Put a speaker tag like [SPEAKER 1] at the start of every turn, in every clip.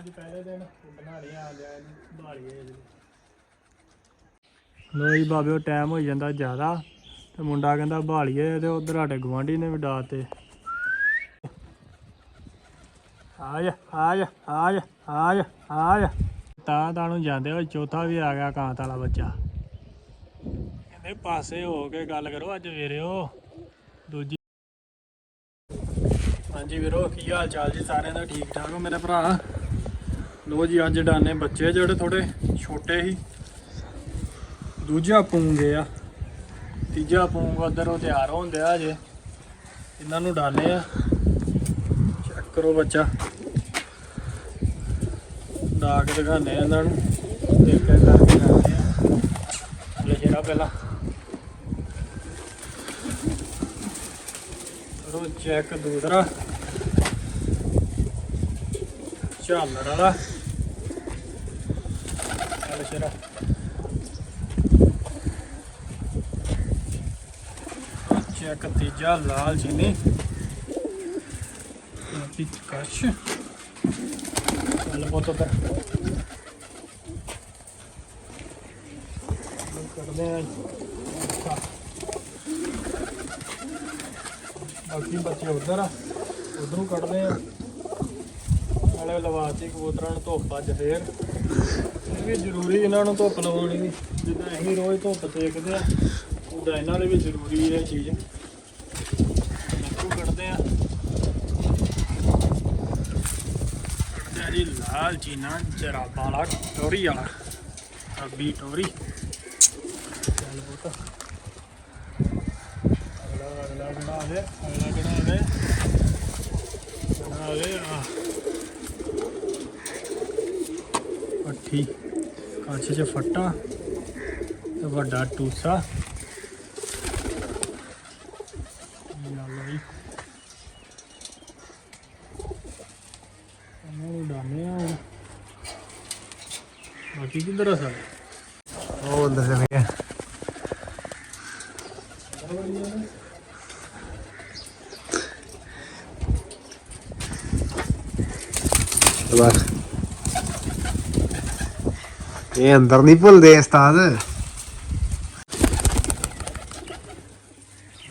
[SPEAKER 1] ਅੱਜ ਪਹਿਲੇ ਦਿਨ ਬਣਾ ਲਿਆ ਆ ਲਿਆ ਇਹਨੂੰ ਭਾਲੀਏ ਇਹਦੇ ਲੋ ਜੀ ਟਾਈਮ ਹੋ ਜਾਂਦਾ ਜ਼ਿਆਦਾ, ਤੇ ਮੁੰਡਾ ਕਹਿੰਦਾ ਭਾਲੀਏ ਤੇ ਉਧਰ ਸਾਡੇ ਗਵਾਂਢੀ ਨੇ ਵੀ ਡਾਤੇ ਆ ਜਾ ਆ ਜਾ, ਆ ਤਾਂ ਤਾਂ ਨੂੰ ਜਾਂਦੇ ਹੋ ਚੌਥਾ ਵੀ ਆ ਗਿਆ ਕਾਂਤ ਵਾਲਾ ਬੱਚਾ। ਕਹਿੰਦੇ ਪਾਸੇ ਹੋ ਕੇ ਗੱਲ ਕਰੋ ਅੱਜ ਵੀਰਿਓ ਦੂਜੀ। ਹਾਂਜੀ ਵੀਰੋ, ਕੀ ਹਾਲ ਚਾਲ ਜੀ? ਸਾਰਿਆਂ ਦਾ ਠੀਕ ਠਾਕ ਹੋ ਮੇਰੇ ਭਰਾ? ਲੋ ਜੀ, ਅੱਜ ਡਾਨੇ ਬੱਚੇ ਜਿਹੜੇ ਥੋੜੇ ਛੋਟੇ ਸੀ ਦੂਜਾ ਪੂੰਗੇ ਆ। ਤੀਜਾ ਪੂੰਗ ਉਧਰ ਉਹ ਤਿਆਰ ਹੁੰਦੇ ਆ ਜੇ ਇਹਨਾਂ ਨੂੰ ਡਾਲੇ ਆ। ਚੈੱਕ ਕਰੋ ਬੱਚਾ। ਡਾ ਕੇ ਦਿਖਾਣੇ ਆ ਇਹਨਾਂ ਨੂੰ। ਦੇਖ ਕੇ ਕਰਕੇ ਡਾਲੇ ਆ। ਲੈ ਜਿਹੜਾ ਪਹਿਲਾਂ। ਕਰੋ ਚੈੱਕ ਦੂਸਰਾ। ਝਾਲਰ ਵਾਲਾ। ਚੱਲ ਸ਼ੇਰਾ ਚੈੱਕ ਤੀਜਾ ਲਾਲ ਚੀਨੀ ਪਿੱਚ ਕਸ਼ ਚੱਲ ਬੋਤੋ ਕਰ ਕਰਦੇ ਆ ਬਾਕੀ ਬੱਚੇ ਉਧਰ ਆ ਉਧਰੋਂ ਕੱਢਦੇ ਆ ਨਾਲੇ ਲਵਾਤੀ ਕਬੂਤਰਾਂ ਨੂੰ ਧੁੱਪ ਅੱਜ ਫੇਰ ਇਹ ਜ਼ਰੂਰੀ ਇਹਨਾਂ ਨੂੰ ਧੁੱਪ ਲਵਾਉਣੀ ਵੀ ਜਿੱਦਾਂ ਅਸੀਂ ਰੋਜ਼ ਧੁੱਪ ਸੇਕਦੇ ਆ ਉਦਾਂ ਇਹਨਾਂ ਲਈ ਵੀ ਜ਼ਰੂਰੀ ਹੈ ਚੀਜ਼। ਨਿੱਕੂ ਕੱਢਦੇ ਆ ਕੱਢਦੇ ਆ ਜੀ ਲਾਲ ਚੀਨਾ, ਜਰਾਬਾਂ ਵਾਲਾ, ਟੋਰੀ ਵਾਲਾ। ਅੱਬੀ ਟੋਰੀ। ਚੱਲ ਪੁੱਤ। ਅਗਲਾ ਅਗਲਾ ਬਣਾ ਦੇ, ਅਗਲਾ ਬਣਾ ਦੇ। ਬਣਾ ਦੇ ਆ ਪੱਠੀ। ਕੱਚ 'ਚ ਫੱਟਾ ਤੇ ਵੱਡਾ ਟੂਸਾ। ਬਾਕੀ ਕਿੱਧਰ ਆ ਸਾਰੇ?
[SPEAKER 2] ਉਹ ਅੰਦਰ ਚਲੇ ਗਿਆ ਬਸ ਇਹ ਅੰਦਰ ਨਹੀਂ ਭੁੱਲਦੇ ਉਸਤਾਦ।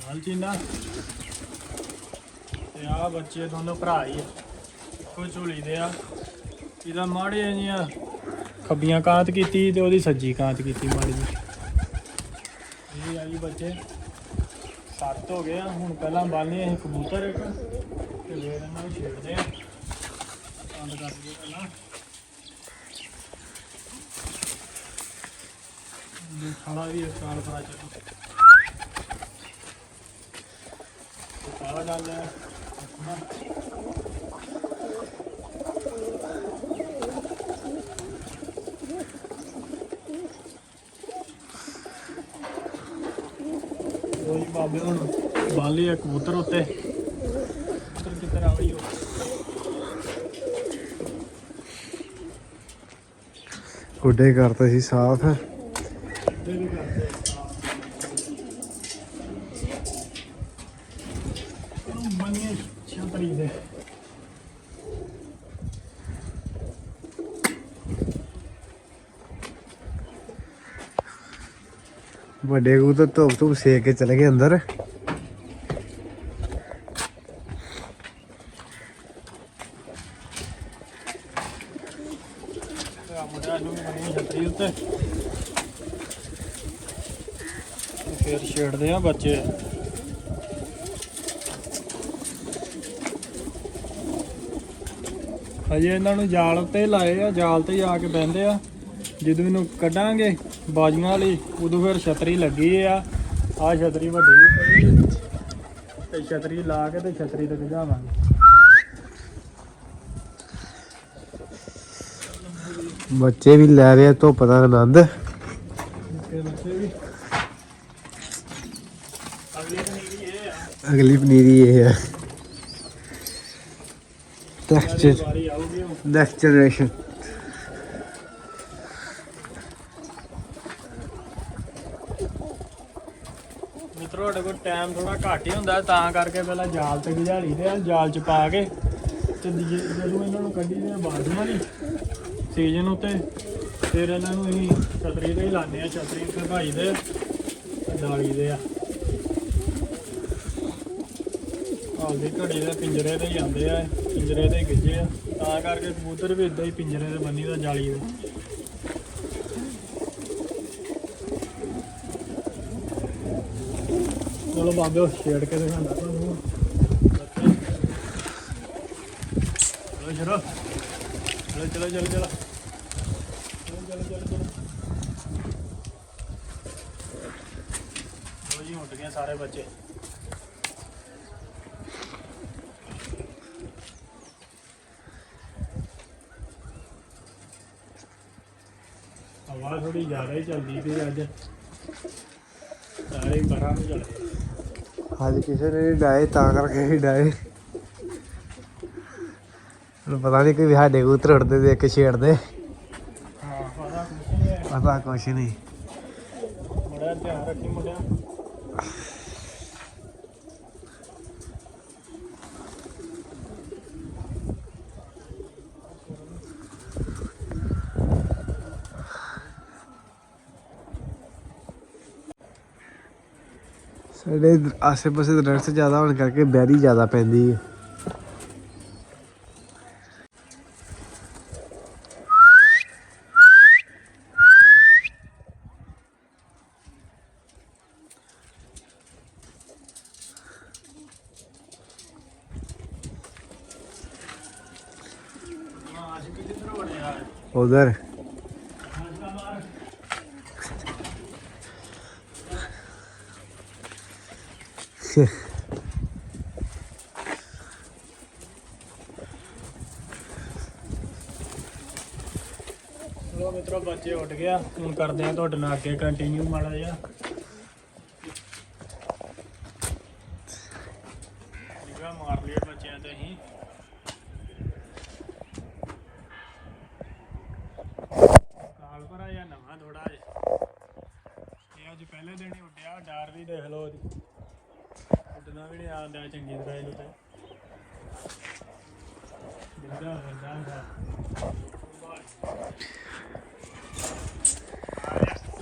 [SPEAKER 1] ਹਾਲ ਚੀਨਾ। ਤੇ ਆ ਬੱਚੇ ਦੋਨੋਂ ਭਰਾ ਹੀ ਆ। ਇੱਕੋ ਝੋਲੀ ਦੇ ਆ। ਇਹਦਾ ਮਾੜੇ ਜੀਆਂ ਖੱਬੀਆਂ ਕਾਂਤ ਕੀਤੀ ਤੇ ਉਹਦੀ ਸੱਜੀ ਕਾਂਤ ਕੀਤੀ ਮਾੜੀ ਜੀ ਇਹ ਆਈ ਬੱਚੇ। ਸੱਤ ਹੋ ਗਏ ਆ। ਹੁਣ ਪਹਿਲਾਂ ਬਾਲਨੇ ਅਸੀਂ ਕਬੂਤਰ। ਇੱਕ ਤੇ ਫੇਰ ਇਹਨਾਂ ਛੇੜਦੇ ਆ। ਬੰਦ ਕਰ ਦਈਏ ਪਹਿਲਾਂ। ਖਾਣਾ ਵੀ ਇਸ ਨਾਲ ਪਤਾ ਚੱਲੂ ਕਾਲਾ ਹੈ ਕੋਈ ਬਾਬੇ ਹੁਣ ਬਾਲੀ ਆ ਕਬੂਤਰ ਉੱਤੇ ਕਬੂਤਰ ਕਿੱਧਰ ਆ ਗਈ ਉਹ
[SPEAKER 2] ਗੁੱਡੇ ਕਰਤੇ ਸੀ ਸਾਫ਼
[SPEAKER 1] ਤੇ ਵੀ ਕਰਦੇ ਛਤਰੀ ਦੇ
[SPEAKER 2] ਵੱਡੇ ਕਬੂਤਰ ਤਾਂ ਧੁੱਪ ਧੁੱਪ ਸੇਕ ਕੇ ਚਲੇ ਗਏ ਅੰਦਰ।
[SPEAKER 1] ਫਿਰ ਛੇੜਦੇ ਆ ਬੱਚੇ। ਹਜੇ ਇਹਨਾਂ ਨੂੰ ਜਾਲ ਤੇ ਲਾਏ ਆ, ਜਾਲ ਤੇ ਜਾ ਕੇ ਬਹਿੰਦੇ ਆ। ਜਦੋਂ ਇਹਨੂੰ ਕੱਢਾਂਗੇ ਬਾਜੂਆਂ ਵਾਲੀ, ਉਦੋਂ ਫਿਰ ਛਤਰੀ ਲੱਗੀ ਆ। ਆ ਛਤਰੀ ਵੱਡੀ ਵੀ ਤੇ ਛਤਰੀ ਲਾ ਕੇ ਤੇ ਛਤਰੀ ਤੇ ਭਜਾਵਾਂਗੇ।
[SPEAKER 2] ਬੱਚੇ ਵੀ ਲੈ ਰਹੇ ਆ, ਧੁੱਪ ਦਾ ਆਨੰਦ।
[SPEAKER 1] ਵੀ ਅਗਲੀ ਪਨੀਰੀ ਇਹ ਆ
[SPEAKER 2] ਅਗਲੀ ਪਨੀਰੀ ਇਹ ਹੈ ਨੈਕਸਟ
[SPEAKER 1] ਵਾਰੀ ਆਊਗੀ ਹੁਣ
[SPEAKER 2] ਨੈਕਸਟ ਜਨਰੇਸ਼ਨ
[SPEAKER 1] ਮਿੱਤਰੋ ਸਾਡੇ ਕੋਲ ਟਾਈਮ ਥੋੜਾ ਘੱਟ ਹੀ ਹੁੰਦਾ, ਤਾਂ ਕਰਕੇ ਪਹਿਲਾਂ ਜਾਲ ਤੇ ਗਿਝਾਲੀ ਦੇ ਆ, ਜਾਲ ਚ ਪਾ ਕੇ ਤੇ ਜੇ- ਜਦੋਂ ਇਹਨਾਂ ਨੂੰ ਕੱਢੀ ਦੇ ਬਾਜ਼ੂਆਂ ਦੀ ਸੀਜ਼ਨ ਉੱਤੇ, ਫਿਰ ਇਹਨਾਂ ਨੂੰ ਅਸੀਂ ਛਤਰੀ ਤੇ ਹੀ ਲਾਉਂਦੇ ਆ, ਛਤਰੀ ਤੇ ਭਾਈ ਦੇ ਤੇ ਡਾਲੀ ਦੇ ਆ। ਆਪਦੀ ਘੜੀ ਦੇ ਪਿੰਜਰੇ ਤੇ ਹੀ ਆਉਂਦੇ ਆ, ਪਿੰਜਰੇ ਤੇ ਗਿੱਜੇ ਆ। ਤਾਂ ਕਰਕੇ ਕਬੂਤਰ ਵੀ ਇਦਾਂ ਹੀ ਪਿੰਜਰੇ ਤੇ ਬੰਨੀ ਦਾ ਜਾਲੀ ਦੇ। ਚਲੋ ਬਾਬੇ ਛੇੜ ਕੇ ਦਿਖਾਉਂਦਾ ਤੁਹਾਨੂੰ। ਚਲੋ ਚਲੋ ਚਲੋ ਚਲੋ ਚਲੋ। ਚਲੋ ਚਲੋ ਚਲੋ। ਚਲੋ ਜੀ ਉੱਡ ਗਏ ਸਾਰੇ ਬੱਚੇ। ਥੋੜੀ ਜ਼ਿਆਦਾ ਹੀ ਚੱਲਦੀ ਪਈ ਅੱਜ। ਸਾਰੇ ਬਰਾਂ ਨੂੰ ਚੱਲਦੇ
[SPEAKER 2] ਅੱਜ ਕਿਸੇ ਨੇ ਨੀ ਡਾਏ ਤਾਂ ਕਰਕੇ ਹੀ ਡਾਏ ਹੁਣ ਪਤਾ ਨਹੀਂ ਕੋਈ ਸਾਡੇ ਕਬੂਤਰ ਉੜਦੇ ਦੇਖ ਕੇ ਛੇੜਦੇ।
[SPEAKER 1] ਹਾਂ ਪਤਾ ਕੁਛ ਨਹੀਂ।
[SPEAKER 2] ਪਤਾ ਕੁਛ ਨਹੀਂ।
[SPEAKER 1] ਬੜਾ ਧਿਆਨ ਰੱਖੀ ਮੁੰਡਿਆ।
[SPEAKER 2] ਜਿਹੜੇ ਆਸੇ-ਪਾਸੇ ਦਰਖਤ ਜ਼ਿਆਦਾ ਹੋਣ ਕਰਕੇ ਬੈਰੀ ਜ਼ਿਆਦਾ ਪੈਂਦੀ ਹੈ। ਉਧਰ
[SPEAKER 1] ਚਲੋ ਮਿੱਤਰੋ ਬੱਚੇ ਉੱਡ ਗਿਆ ਹੁਣ ਕਰਦੇ ਆ ਤੁਹਾਡੇ ਨਾਲ ਅੱਗੇ ਕੰਟੀਨਿਊ ਮਾੜਾ ਜਿਹਾ ਨਿਗਾਹ ਮਾਰ ਲਈਏ ਬੱਚਿਆਂ ਤੇ ਅਸੀਂ ਕਾਲ ਭਰਾ ਜਾਂ ਨਵਾਂ ਥੋੜਾ ਜਿਹਾ ਇਹ ਅੱਜ ਪਹਿਲੇ ਦਿਨ ਹੀ ਉੱਡਿਆ ਡਰ ਵੀ ਦੇਖ ਲਓ ਉਹਦੀ ਉੱਡਣਾ ਵੀ ਨਹੀਂ ਆਉਂਦਾ ਚੰਗੀ ਤਰ੍ਹਾਂ ਇਹਨੂੰ ਤੇ ਜਿੰਦਾ ਹੁੰਦਾ ਹੁੰਦਾ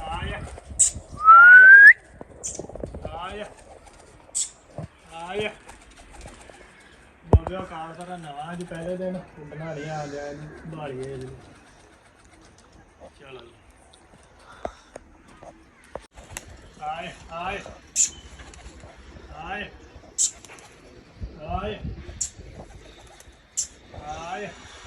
[SPEAKER 1] ਆਇਆ ਆਇਆ ਆਇਆ ਬੋਲਿਓ ਕਾਲ ਸਾਰਾ ਨਵਾਂ ਅੱਜ ਪਹਿਲੇ ਦਿਨ ਉੱਡਣਾ ਨਹੀਂ ਆ ਗਿਆ ਇਹਨੂੰ ਭਾਲੀਏ ਜੀ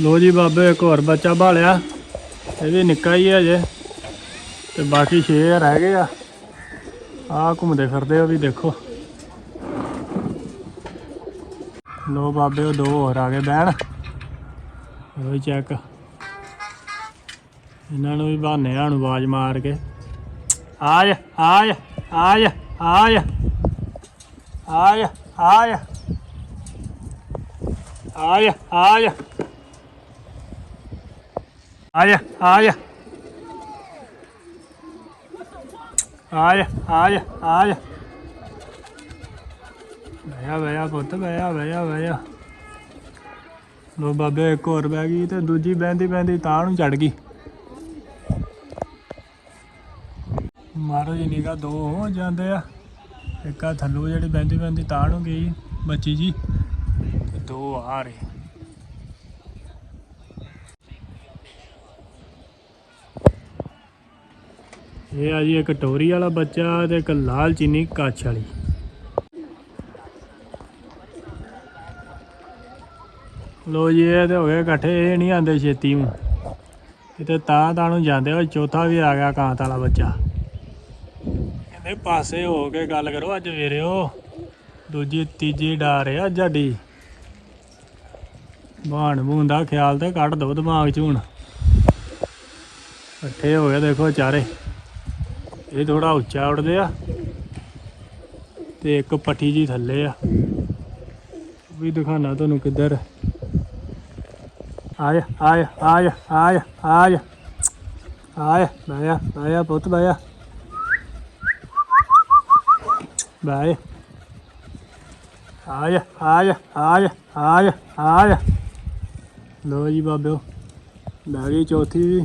[SPEAKER 1] ਲੋ ਜੀ ਬਾਬੇ, ਇੱਕ ਹੋਰ ਬੱਚਾ ਭਾਲਿਆ। ਇਹ ਵੀ ਨਿੱਕਾ ਹੀ ਹੈ ਅਜੇ। ਤੇ ਬਾਕੀ ਛੇ ਰਹਿ ਗਏ ਆ। ਆ ਘੁੰਮਦੇ ਫਿਰਦੇ ਆ ਵੀ ਦੇਖੋ। ਲੋ ਬਾਬੇ, ਉਹ ਦੋ ਹੋਰ ਆ ਗਏ ਬਹਿਣ। ਉਹ ਵੀ ਚੈੱਕ ਇਹਨਾਂ ਨੂੰ ਵੀ ਬਹਾਨੇ ਆ ਨੂੰ ਆਵਾਜ਼ ਮਾਰ ਕੇ। ਆ ਜਾ ਆ ਜਾ ਆ ਜਾ ਆ ਜਾ ਆ ਜਾ ਆ ਜਾ। ਆ ਜਾ ਆ ਜਾ ਆ ਜਾ। ਬਿਆ ਬਿਆ ਪੁੱਤ ਬਿਆ ਬਿਆ ਬਿਆ ਲੋ ਬਾਬੇ, ਇੱਕ ਹੋਰ ਬਹਿ ਗਈ ਤੇ ਦੂਜੀ ਬਹਿੰਦੀ ਬਹਿੰਦੀ ਤਾਂ ਨੂੰ ਚੜ ਗਈ। ਮਹਾਰਾਜ ਨਿਗਾ ਦੋ ਹੋ ਜਾਂਦੇ ਆ। ਇੱਕਾ ਥੱਲੋਂ ਜਿਹੜੀ ਬਹਿੰਦੀ ਬਹਿੰਦੀ ਤਾਂ ਨੂੰ ਗਈ ਬੱਚੀ ਜੀ। ਦੋ ਆ ਰਹੇ। ਇਹ ਆ ਜੀ ਇੱਕ ਟੋਰੀ ਵਾਲਾ ਬੱਚਾ ਤੇ ਇੱਕ ਲਾਲ ਚੀਨੀ ਕੱਛ ਵਾਲੀ। ਲੋ ਜੀ, ਇਹ ਤੇ ਹੋ ਗਏ ਇਕੱਠੇ, ਇਹ ਨਹੀਂ ਆਂਦੇ ਛੇਤੀ ਨੂੰ। ਕਿਤੇ ਤਾਂ ਤਾਂ ਨੂੰ ਜਾਂਦੇ ਉਹ ਚੌਥਾ ਵੀ ਆ ਗਿਆ ਕਾਂਤ ਵਾਲਾ ਬੱਚਾ। ਕਹਿੰਦੇ ਪਾਸੇ ਹੋ ਕੇ ਗੱਲ ਕਰੋ ਅੱਜ ਵੇਰਿਓ, ਦੂਜੀ, ਤੀਜੀ ਡਾਰ ਆ ਜਾਡੀ। ਬਾਣ ਬੂਣ ਦਾ ਖਿਆਲ ਤੇ ਕੱਢ ਦੋ ਦਿਮਾਗ ਚ ਹੁਣ। ਇਕੱਠੇ ਹੋ ਗਏ ਦੇਖੋ ਚਾਰੇ। ਇਹ ਥੋੜਾ ਉੱਚਾ ਉੱਡਦੇ ਆ ਤੇ ਇੱਕ ਪੱਠੀ ਜੀ ਥੱਲੇ ਆ। ਉਹ ਵੀ ਦਿਖਾਣਾ ਤੁਹਾਨੂੰ ਕਿੱਧਰ। ਆਇਆ ਆਇਆ ਆਇਆ ਆਇਆ ਆਇਆ। ਆਇਆ ਬਾਇਆ ਬਾਇਆ ਪੁੱਤ ਬਾਇਆ ਬਾਇਆ ਆਇਆ ਆਇਆ ਆਇਆ ਆਇਆ ਆਇਆ। ਲੋ ਜੀ ਬਾਬਿਓ ਬਹਿ ਗਈ ਚੌਥੀ ਵੀ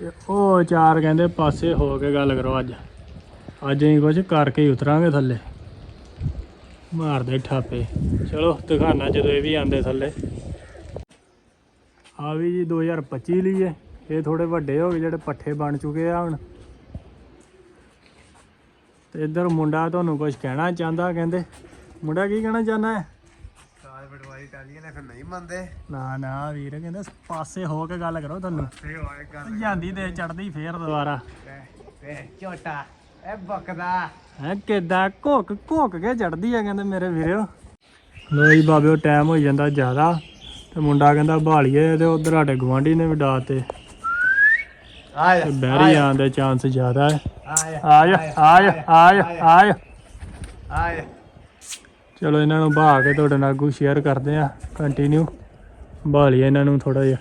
[SPEAKER 1] ਤੇ ਉਹ ਚਾਰ ਕਹਿੰਦੇ ਪਾਸੇ ਹੋ ਕੇ ਗੱਲ ਕਰੋ ਅੱਜ। ਅੱਜ ਅਸੀਂ ਕੁਝ ਕਰਕੇ ਹੀ ਉਤਰਾਂਗੇ ਥੱਲੇ। ਮਾਰਦੇ ਠਾਪੇ। ਚਲੋ ਦਿਖਾਣਾ ਜਦੋਂ ਇਹ ਵੀ ਆਂਦੇ ਥੱਲੇ। ਆ ਵੀ ਜੀ 2025 ਲਈ ਹੈ। ਇਹ ਥੋੜੇ ਵੱਡੇ ਹੋ ਗਏ, ਜਿਹੜੇ ਪੱਠੇ ਬਣ ਚੁੱਕੇ ਆ ਹੁਣ। ਤੇ ਇੱਧਰ ਮੁੰਡਾ ਤੁਹਾਨੂੰ ਕੁਝ ਕਹਿਣਾ ਚਾਹੁੰਦਾ, ਕਹਿੰਦੇ, ਮੁੰਡਾ ਕੀ ਕਹਿਣਾ ਚਾਹੁੰਦਾ ਹੈ?
[SPEAKER 2] ਕਾਲ ਪਟਵਾਰੀ ਟਾਲੀਆਂ ਨੇ ਫਿਰ ਨਹੀਂ ਮੰਨਦੇ।
[SPEAKER 1] ਨਾ ਨਾ ਵੀਰ ਕਹਿੰਦੇ ਪਾਸੇ ਹੋ ਕੇ ਗੱਲ ਕਰੋ ਤੁਹਾਨੂੰ।
[SPEAKER 2] ਤੇ ਹੋਏ ਗੱਲ
[SPEAKER 1] ਜਾਂਦੀ ਤੇ ਚੜਦੀ ਫੇਰ ਦੁਬਾਰਾ।
[SPEAKER 2] ਵੇ ਝੋਟਾ ਇਹ ਬੱਕਦਾ।
[SPEAKER 1] ਹੈ ਕਿਦਾਂ ਘੁੱਕ ਘੁੱਕ ਕੇ ਚੜਦੀ ਆ ਕਹਿੰਦੇ ਮੇਰੇ ਵੀਰੋ। ਲੋ ਜੀ ਬਾਬਿਓ ਟਾਈਮ ਹੋ ਜਾਂਦਾ ਜ਼ਿਆਦਾ। ਤੇ ਮੁੰਡਾ ਕਹਿੰਦਾ ਭਾਲੀਏ ਤੇ ਉਧਰ ਸਾਡੇ ਗਵਾਂਢੀ ਨੇ ਵੀ ਡਾਤੇ
[SPEAKER 2] ਆਇਆ
[SPEAKER 1] ਤੇ ਬਹਿਰੀ ਆਉਣ ਦੇ ਚਾਂਸ ਜ਼ਿਆਦਾ ਹੈ।
[SPEAKER 2] ਆਇਆ
[SPEAKER 1] ਆ ਜਾ ਆ ਜਾ ਆ ਜਾ ਆ ਜਾ
[SPEAKER 2] ਆਇਆ।
[SPEAKER 1] ਚਲੋ ਇਹਨਾਂ ਨੂੰ ਬਹਾ ਕੇ ਤੁਹਾਡੇ ਨਾਲ ਅੱਗੂ ਸ਼ੇਅਰ ਕਰਦੇ ਆ ਕੰਟੀਨਿਊ ਭਾਲੀਏ ਇਹਨਾਂ ਨੂੰ ਥੋੜਾ ਜਿਹਾ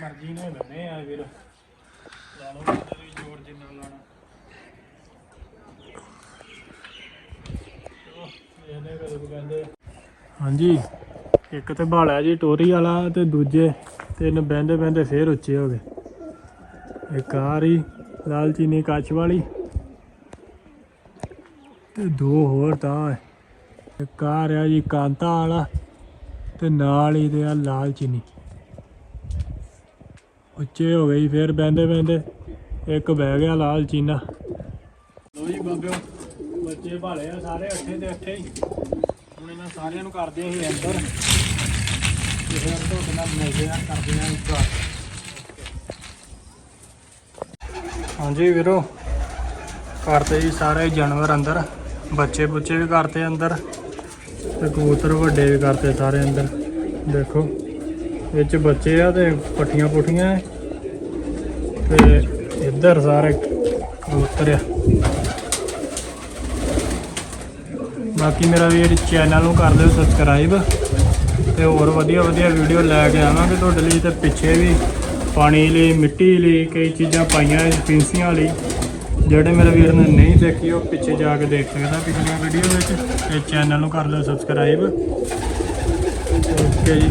[SPEAKER 1] ਮਰਜ਼ੀ ਨੇ ਬਣੇ ਆ ਵੀਰ ਲਾ ਲਓ ਕਿਤੇ ਵੀ ਜੋਰ ਜਿੰਨਾ ਲਾਣਾ ਚਲੋ ਇਹਨੇ ਕਦੋਂ ਕੁ ਕਹਿੰਦੇ ਆ। ਹਾਂਜੀ, ਇੱਕ ਤੇ ਭਾਲਿਆ ਜੀ, ਟੋਰੀ ਵਾਲਾ ਤੇ ਦੂਜੇ ਤਿੰਨ ਬਹਿੰਦੇ ਬਹਿੰਦੇ ਫੇਰ ਉੱਚੇ ਹੋ ਗਏ। ਇੱਕ ਆ ਰਹੀ ਲਾਲ ਚੀਨੀ ਕੱਚ ਵਾਲੀ ਤੇ ਦੋ ਹੋਰ ਤਾਂ ਇੱਕ ਆ ਰਿਹਾ ਜੀ ਕਾਂਤਾ ਵਾਲਾ ਤੇ ਨਾਲ ਹੀ ਤੇ ਆ ਲਾਲ ਚੀਨੀ ਉੱਚੇ ਹੋ ਗਈ ਫਿਰ ਬਹਿੰਦੇ ਬਹਿੰਦੇ ਇੱਕ ਬਹਿ ਗਿਆ ਲਾਲ ਚੀਨਾ ਲੋ ਜੀ ਬਾਬਿਓ, ਬੱਚੇ ਭਾਲੇ ਆ ਸਾਰੇ ਅੱਠੇ ਤੇ ਅੱਠੇ ਹੀ। ਹੁਣ ਸਾਰਿਆਂ ਨੂੰ ਕਰਦੇ ਅਸੀਂ ਅੰਦਰ। ਤੇ ਫਿਰ ਤੁਹਾਡੇ ਨਾਲ ਮਿਲਦੇ ਆ ਕਰਦੇ ਆ ਇੱਕ ਹਾਂਜੀ ਵੀਰੋ ਕਰਤੇ ਜੀ ਸਾਰੇ ਜਾਨਵਰ ਅੰਦਰ, ਬੱਚੇ ਬੁੱਚੇ ਵੀ ਕਰਤੇ ਅੰਦਰ, ਤੇ ਕਬੂਤਰ ਵੱਡੇ ਵੀ ਕਰਤੇ ਸਾਰੇ ਅੰਦਰ। ਦੇਖੋ ਵਿੱਚ ਬੱਚੇ ਆ ਤੇ ਪੱਠੀਆਂ ਪੁੱਠੀਆਂ ਐ ਤੇ ਇੱਧਰ ਸਾਰੇ ਕਬੂਤਰ ਆ। ਬਾਕੀ ਮੇਰਾ ਵੀਰ ਚੈਨਲ ਨੂੰ ਕਰ ਦਿਓ ਸਬਸਕ੍ਰਾਈਬ ਤੇ ਹੋਰ ਵਧੀਆ ਵਧੀਆ ਵੀਡੀਓ ਲੈ ਕੇ ਆਵਾਂਗੇ ਤੁਹਾਡੇ ਲਈ ਤੇ ਪਿੱਛੇ ਵੀ ਪਾਣੀ ਲਈ, ਮਿੱਟੀ ਲਈ, ਕਈ ਚੀਜ਼ਾਂ ਪਾਈਆਂ ਫਿੰਸੀਆਂ ਲਈ। ਜਿਹੜੇ ਮੇਰੇ ਵੀਰ ਨੇ ਨਹੀਂ ਦੇਖੀ, ਉਹ ਪਿੱਛੇ ਜਾ ਕੇ ਦੇਖ ਸਕਦਾ ਪਿਛਲੀਆਂ ਵੀਡੀਓ ਵਿੱਚ। ਤੇ ਚੈਨਲ ਨੂੰ ਕਰ ਦਿਓ ਸਬਸਕ੍ਰਾਈਬ ਓਕੇ ਜੀ।